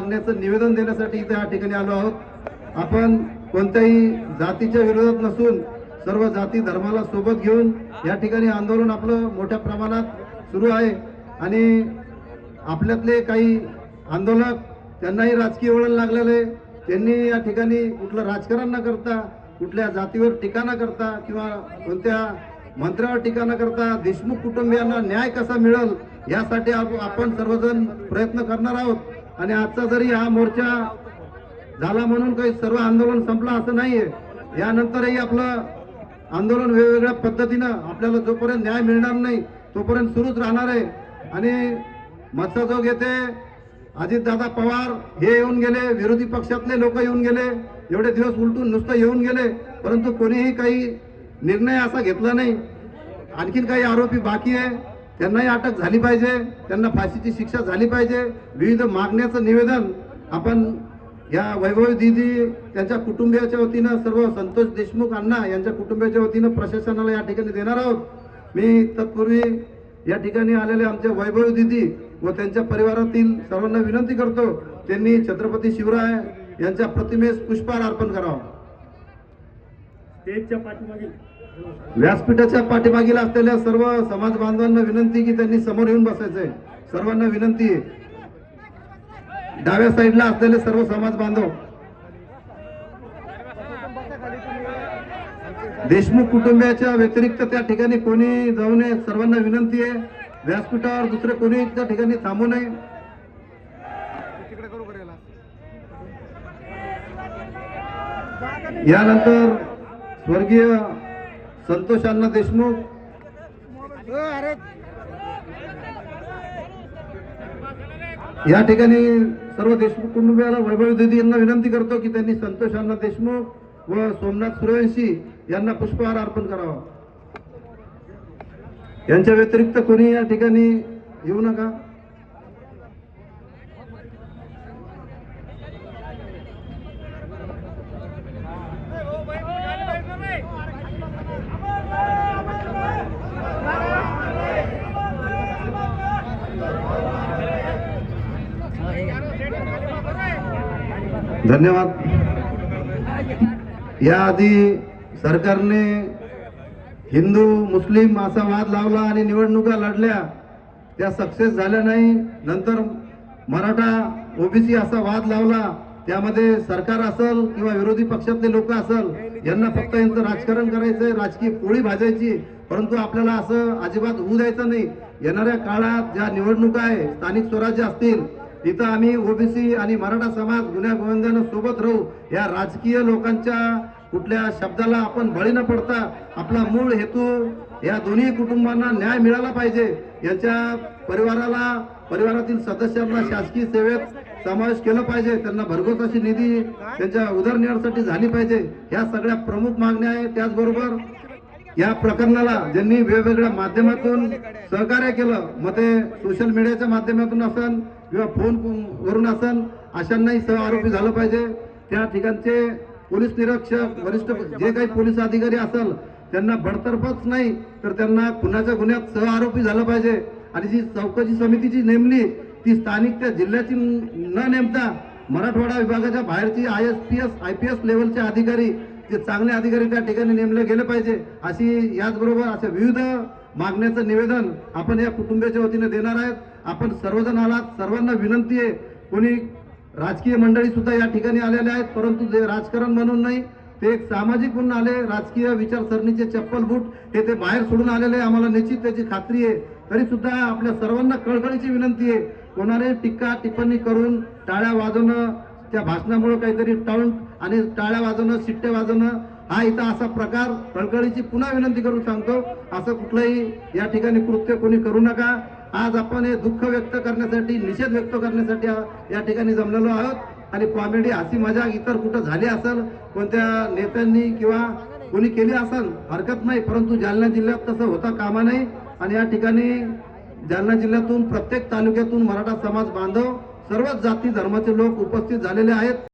मागण्याचं निवेदन देण्यासाठी इथे या ठिकाणी आलो आहोत. आपण कोणत्याही जातीच्या विरोधात नसून सर्व जाती धर्माला सोबत घेऊन या ठिकाणी आंदोलन आपलं मोठ्या प्रमाणात सुरू आहे. आणि आपल्यातले काही आंदोलक त्यांनाही राजकीय वळण लागलेलं आहे. त्यांनी या ठिकाणी कुठलं राजकारण न करता कुठल्या जातीवर टीका न करता किंवा कोणत्या मंत्र्यावर टीका न करता देशमुख कुटुंबियांना न्याय कसा मिळेल यासाठी आप- आपण सर्वजण प्रयत्न करणार आहोत. आणि आजचा जरी हा मोर्चा झाला म्हणून काही सर्व आंदोलन संपलं असं नाहीये यानंतरही आपलं आंदोलन वेगवेगळ्या पद्धतीनं आपल्याला जोपर्यंत न्याय मिळणार नाही तोपर्यंत सुरूच राहणार आहे. आणि मत्साजोग येथे अजितदादा पवार हे येऊन गेले विरोधी पक्षातले लोक येऊन गेले एवढे दिवस उलटून नुसतं येऊन गेले परंतु कोणीही काही निर्णय असा घेतला नाही. आणखीन काही आरोपी बाकी आहे. त्यांनाही अटक झाली पाहिजे त्यांना फाशीची शिक्षा झाली पाहिजे. विविध मागण्याचं निवेदन आपण या वैभव दिदी त्यांच्या कुटुंबियाच्या वतीनं सर्व संतोष देशमुख अण्णा यांच्या कुटुंबियाच्या वतीनं प्रशासनाला या ठिकाणी देणार आहोत. मी तत्पूर्वी या ठिकाणी आलेले आमचे वैभव दिदी व त्यांच्या परिवारातील सर्वांना विनंती करतो त्यांनी छत्रपती शिवराय यांच्या प्रतिमेस पुष्पहार अर्पण करावं. स्टेजच्या पाठीमागे. व्यासपीठाच्या पाठीमागील असलेल्या सर्व समाज बांधवांना विनंती की त्यांनी समोर येऊन बसायचंय. सर्वांना विनंती. आहे डाव्या साईडला असलेले सर्व समाज बांधव. देशमुख कुटुंबियाच्या व्यतिरिक्त त्या ठिकाणी कोणी जाऊ नये सर्वांना विनंती आहे. व्यासपीठावर दुसरे कोणी त्या ठिकाणी थांबू नये. यानंतर स्वर्गीय संतोष अण्णा देशमुख. या ठिकाणी सर्व देशमुख कुटुंबियाला वैभव दिदी यांना विनंती करतो की त्यांनी संतोष अण्णा देशमुख व सोमनाथ सूर्यवंशी यांना पुष्पहार अर्पण करावा. यांच्या व्यतिरिक्त कोणी या ठिकाणी येऊ नका. धन्यवाद. याआधी सरकारने हिंदू मुस्लिम असा वाद लावला आणि निवडणुका लढल्या. त्या सक्सेस झाल्या नाही. नंतर मराठा ओबीसी असा वाद लावला. त्यामध्ये सरकार असल किंवा विरोधी पक्षातले लोक असल यांना फक्त यांचं राजकारण करायचंय राजकीय पोळी भाजायची. परंतु आपल्याला असं अजिबात होऊ द्यायचं नाही. येणाऱ्या काळात ज्या निवडणुका आहे स्थानिक स्वराज्य असतील इथं आम्ही ओबीसी आणि मराठा समाज गुन्ह्या गोविंदानं सोबत राहू या राजकीय लोकांच्या कुठल्या शब्दाला आपण बळी न पडता आपला मूळ हेतू या दोन्ही कुटुंबांना न्याय मिळाला पाहिजे. यांच्या परिवाराला परिवारातील सदस्यांना शासकीय सेवेत समावेश केला पाहिजे. त्यांना भरघोस अशी निधी त्यांच्या उदरनिर्वाहासाठी झाली पाहिजे. ह्या सगळ्या प्रमुख मागण्या आहेत. त्याचबरोबर या प्रकरणाला ज्यांनी वेगवेगळ्या माध्यमातून सहकार्य केलं मग ते सोशल मीडियाच्या माध्यमातून असन किंवा फोन वरून असन अशांनाही सह आरोपी झालं पाहिजे. त्या ठिकाणचे पोलीस निरीक्षक वरिष्ठ जे काही पोलीस अधिकारी असेल त्यांना बडतर्फच नाही तर त्यांना खुनाच्या गुन्ह्यात सह आरोपी झालं पाहिजे. आणि जी चौकशी समिती जी नेमली ती स्थानिक त्या जिल्ह्याची न नेमता मराठवाडा विभागाच्या बाहेरची I S P S I P S लेवलचे अधिकारी ते चांगले अधिकारी त्या ठिकाणी नेमले गेले पाहिजे. अशी याचबरोबर अशा विविध मागण्याचं निवेदन आपण या कुटुंबियाच्या वतीने देणार आहेत. आपण सर्वजण आलात. सर्वांना विनंती आहे. कोणी राजकीय मंडळी सुद्धा या ठिकाणी आलेले आहेत. परंतु जे राजकारण म्हणून नाही ते एक सामाजिक म्हणून आले. राजकीय विचारसरणीचे चप्पल बूट हे ते बाहेर सोडून आलेले आहे. आम्हाला निश्चित त्याची खात्री आहे. तरी सुद्धा आपल्या सर्वांना कळकळीची विनंती आहे. कोणाने टीका टिप्पणी करून टाळ्या वाजवणं त्या भाषणामुळे काहीतरी टाळून आणि टाळ्या वाजवणं शिट्टे वाजवणं हा इथं असा प्रकार कळकळीची पुन्हा विनंती करून सांगतो. असं कुठलंही या ठिकाणी कृत्य कोणी करू नका. आज आपण हे दुःख व्यक्त करण्यासाठी निषेध व्यक्त करण्यासाठी या ठिकाणी जमलेलो आहोत. आणि कॉमेडी हसी मजाक इतर कुठं झाली असेल कोणत्या नेत्यांनी किंवा कोणी केली असेल हरकत नाही. परंतु जालना जिल्ह्यात तसं होता कामा नाही आणि या ठिकाणी जालना जिल्ह्यातून प्रत्येक तालुक्यातून मराठा समाज बांधव सर्वच जाती धर्माचे लोक उपस्थित झालेले आहेत.